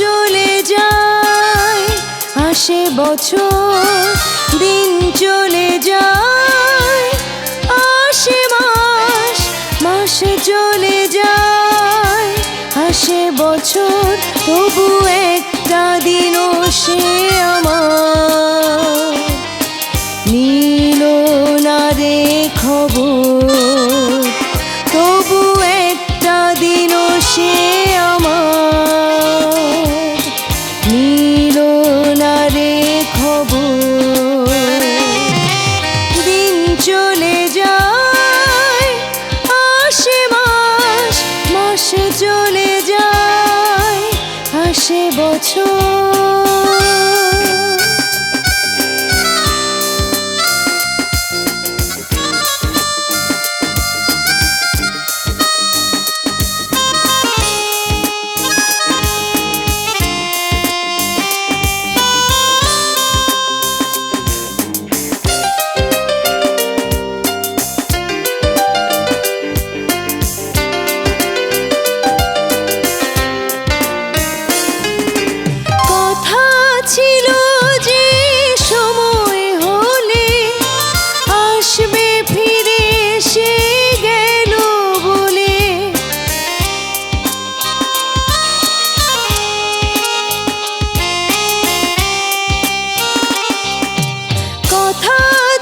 চলে যায় আসে বছর দিন চলে যায়। আসে বছর।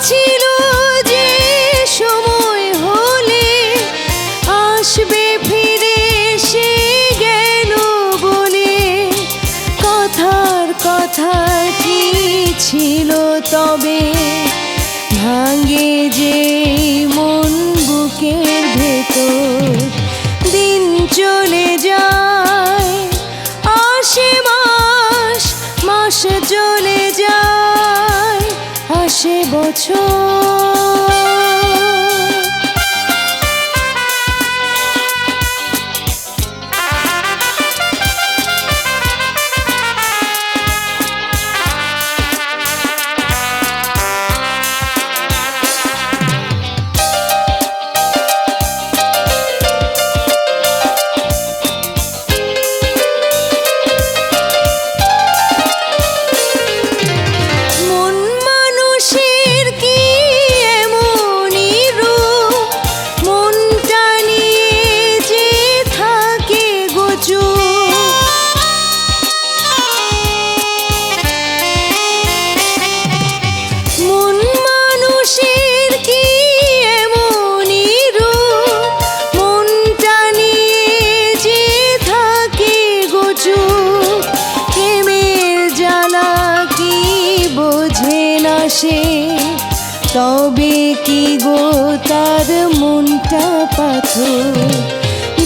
ছিল যে সময় হলে আসবে, ফিরে সে গেল বলে। কথার কথা কি ছিল তবে? ভাঙে যে মন বুকের ভেতর দিন চলে যায়, আসে মাস মাস চলে যায়। বছর। বোঝে না সে তবে কি গো তার মনটা পাথর?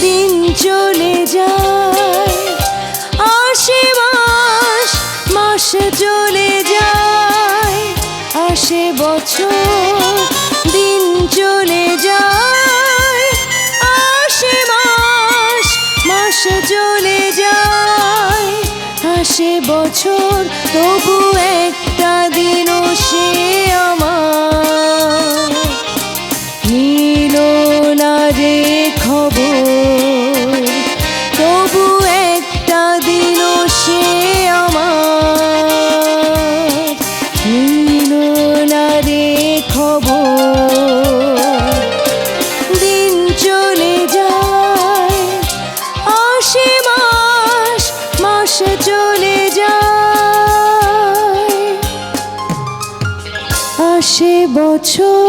দিন চলে যায় আসে মাস মাস চলে যায়, আসে বছর, দিন চলে যায় আসে মাস মাস চলে যায়, আসে বছর, তবু দিনও সে আমার। কিলো না রে আসে বছর।